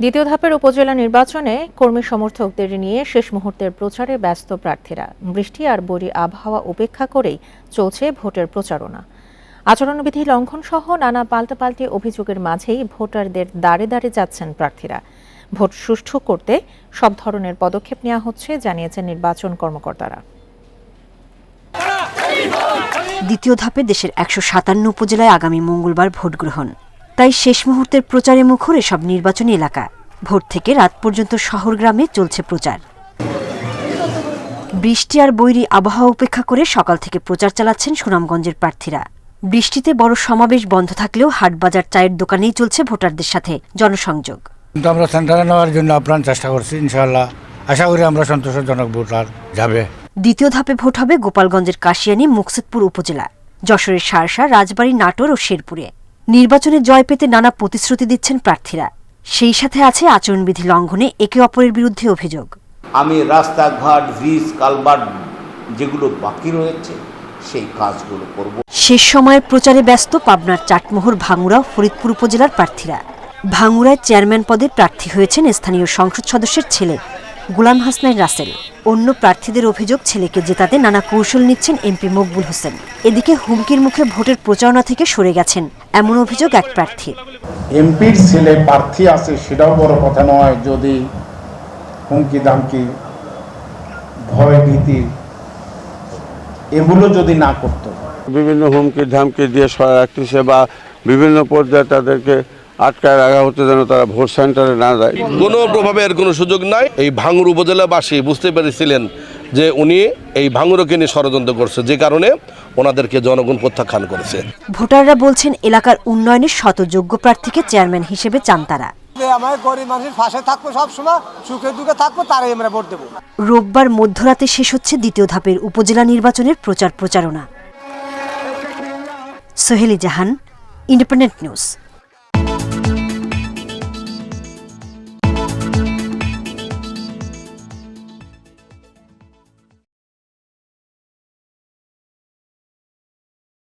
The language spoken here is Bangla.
দ্বিতীয় ধাপের উপজেলা নির্বাচনে কর্মী সমর্থকদের নিয়ে শেষ মুহূর্তের প্রচারে ব্যস্ত প্রার্থীরা। বৃষ্টি আর বরি আবহাওয়া উপেক্ষা করেই চলছে ভোটের প্রচারণা। আচরণবিধি লঙ্ঘন সহ নানা পাল্টাপাল্টি অভিযোগের মাঝেই ভোটারদের দাঁড়ে দাঁড়ে যাচ্ছেন প্রার্থীরা। ভোট সুষ্ঠু করতে সব ধরনের পদক্ষেপ নেওয়া হচ্ছে, জানিয়েছেন নির্বাচন কর্মকর্তারা। দ্বিতীয় ধাপে দেশের একশো সাতান্ন উপজেলায় আগামী মঙ্গলবার ভোট গ্রহণ তাই শেষ মুহূর্তের প্রচারে মুখর এসব নির্বাচনী এলাকা। ভোট থেকে রাত পর্যন্ত শহর গ্রামে চলছে প্রচার। বৃষ্টি আর বৈরী আবহাওয়া উপেক্ষা করে সকাল থেকে প্রচার চালাচ্ছেন সুনামগঞ্জের প্রার্থীরা। বৃষ্টিতে বড় সমাবেশ বন্ধ থাকলেও হাটবাজার চায়ের দোকানেই চলছে ভোটারদের সাথে জনসংযোগ। কিন্তু আমরা সেন্টারে নেওয়ার জন্য আপ্রাণ চেষ্টা করছি ইনশাআল্লাহ। আশা করি আমরা সন্তোষজনক ভোটার যাবে। দ্বিতীয় ধাপে ভোট হবে গোপালগঞ্জের কাশিয়ানী মুকসুদপুর উপজেলা যশোরের সারসা রাজবাড়ী নাটোর ও শেরপুরে। নির্বাচনে জয় পেতে নানা প্রতিশ্রুতি দিচ্ছেন প্রার্থীরা। সেই সাথে আছে আচরণবিধি লঙ্ঘনে একে অপরের বিরুদ্ধে অভিযোগ। আমি রাস্তাঘাট ব্রিজ কালভার্ট যেগুলো বাকি রয়েছে সেই কাজগুলো করব। শেষ সময়ের প্রচারে ব্যস্ত পাবনার চাটমোহর ভাঙুরা ফরিদপুর উপজেলার প্রার্থীরা। ভাঙুরায় চেয়ারম্যান পদে প্রার্থী হয়েছেন স্থানীয় সংসদ সদস্যের ছেলে গুলাম হাসনাইন রাসেল অন্য প্রার্থীদের অভিযোগ ছেলেকে জেতাতে নানা কৌশল নিচ্ছেন এমপি মকবুল হোসেন। এদিকে হুমকির মুখে ভোটের প্রচারণা থেকে সরে গেছেন এমন অভিযোগ এক প্রার্থী এমপির ছেলে প্রার্থী আছে সেটাও বড় কথা নয় যদি হুমকি দামকি ভয় ভীতি এগুলো যদি না করতো। বিভিন্ন হুমকি ধামকি দিয়ে সহায় রাখতেছে বা বিভিন্ন পর্যায়ে তাদেরকে আটকায় রাখা হচ্ছে যেন তারা ভোট সেন্টারে না যায়। কোনো প্রভাবের কোনো সুযোগ নাই। এই ভাঙুর উপজেলাবাসী বুঝতে পেরেছিলেন যে উনি এই ভাঙুরকে নিয়ে ষড়যন্ত্র করছে যে কারণে ওনাদেরকে জনগণ প্রত্যাখ্যান করেছে। ভোটাররা বলছেন এলাকার উন্নয়নের শতযোগ্য প্রার্থীকে চেয়ারম্যান হিসেবে চান তারা। যে আমার গরিব মানুষের পাশে থাকব সবসময় সুখে দুঃখে থাকব তারাই আমরা ভোট দেবো। রোববার মধ্যরাতে শেষ হচ্ছে দ্বিতীয় ধাপের উপজেলা নির্বাচনের প্রচার প্রচারণা। Soheli Jahan Independent News.